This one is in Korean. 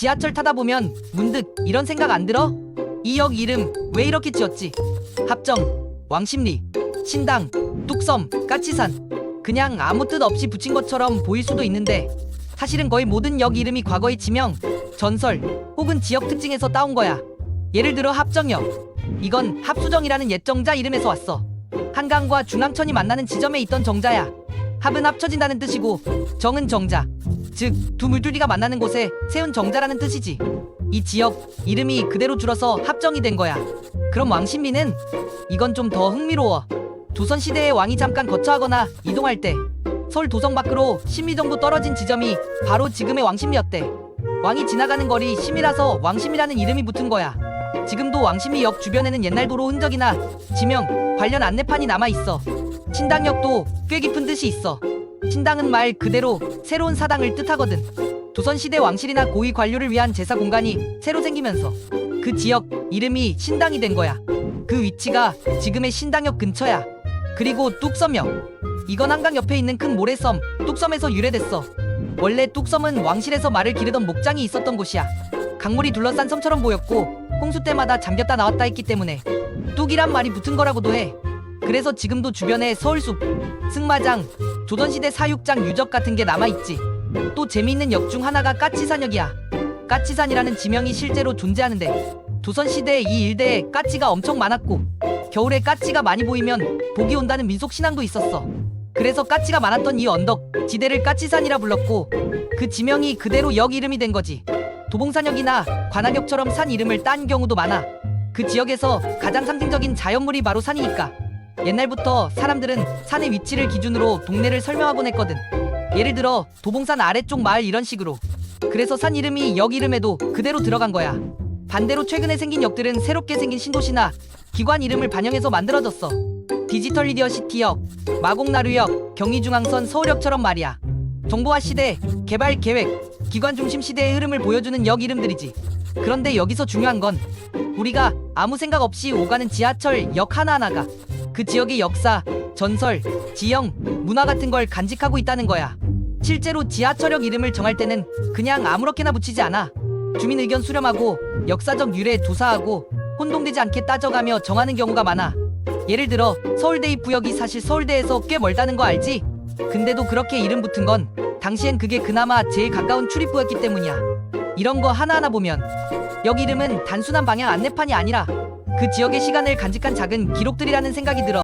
지하철 타다 보면 문득 이런 생각 안 들어? 이 역 이름 왜 이렇게 지었지? 합정, 왕십리, 신당, 뚝섬, 까치산 그냥 아무 뜻 없이 붙인 것처럼 보일 수도 있는데 사실은 거의 모든 역 이름이 과거의 지명, 전설 혹은 지역 특징에서 따온 거야. 예를 들어 합정역 이건 합수정이라는 옛 정자 이름에서 왔어. 한강과 중앙천이 만나는 지점에 있던 정자야. 합은 합쳐진다는 뜻이고 정은 정자. 즉 두 물두리가 만나는 곳에 세운 정자라는 뜻이지. 이 지역 이름이 그대로 줄어서 합정이 된 거야. 그럼 왕신리는 이건 좀 더 흥미로워. 조선 시대의 왕이 잠깐 거처하거나 이동할 때 서울 도성 밖으로 10리 정도 떨어진 지점이 바로 지금의 왕십리였대. 왕이 지나가는 거리 심이라서 왕심이라는 이름이 붙은 거야. 지금도 왕십리역 주변에는 옛날 도로 흔적이나 지명, 관련 안내판이 남아 있어. 신당역도 꽤 깊은 뜻이 있어. 신당은 말 그대로 새로운 사당을 뜻하거든. 조선시대 왕실이나 고위 관료를 위한 제사 공간이 새로 생기면서 그 지역 이름이 신당이 된 거야. 그 위치가 지금의 신당역 근처야. 그리고 뚝섬역. 이건 한강 옆에 있는 큰 모래섬 뚝섬에서 유래됐어. 원래 뚝섬은 왕실에서 말을 기르던 목장이 있었던 곳이야. 강물이 둘러싼 섬처럼 보였고 홍수 때마다 잠겼다 나왔다 했기 때문에 뚝이란 말이 붙은 거라고도 해. 그래서 지금도 주변에 서울숲, 승마장, 조선시대 사육장 유적 같은 게 남아있지. 또 재미있는 역 중 하나가 까치산역이야. 까치산이라는 지명이 실제로 존재하는데 조선시대 이 일대에 까치가 엄청 많았고 겨울에 까치가 많이 보이면 복이 온다는 민속 신앙도 있었어. 그래서 까치가 많았던 이 언덕 지대를 까치산이라 불렀고 그 지명이 그대로 역 이름이 된 거지. 도봉산역이나 관악역처럼 산 이름을 딴 경우도 많아. 그 지역에서 가장 상징적인 자연물이 바로 산이니까. 옛날부터 사람들은 산의 위치를 기준으로 동네를 설명하곤 했거든. 예를 들어 도봉산 아래쪽 마을 이런 식으로. 그래서 산 이름이 역 이름에도 그대로 들어간 거야. 반대로 최근에 생긴 역들은 새롭게 생긴 신도시나 기관 이름을 반영해서 만들어졌어. 디지털 리디어 시티역, 마곡나루역, 경의중앙선 서울역처럼 말이야. 정보화 시대, 개발 계획, 기관 중심 시대의 흐름을 보여주는 역 이름들이지. 그런데 여기서 중요한 건 우리가 아무 생각 없이 오가는 지하철 역 하나하나가 그 지역의 역사, 전설, 지형, 문화 같은 걸 간직하고 있다는 거야. 실제로 지하철역 이름을 정할 때는 그냥 아무렇게나 붙이지 않아. 주민 의견 수렴하고 역사적 유래 조사하고 혼동되지 않게 따져가며 정하는 경우가 많아. 예를 들어 서울대 입구역이 사실 서울대에서 꽤 멀다는 거 알지? 근데도 그렇게 이름 붙은 건 당시엔 그게 그나마 제일 가까운 출입구였기 때문이야. 이런 거 하나하나 보면 역 이름은 단순한 방향 안내판이 아니라 그 지역의 시간을 간직한 작은 기록들이라는 생각이 들어.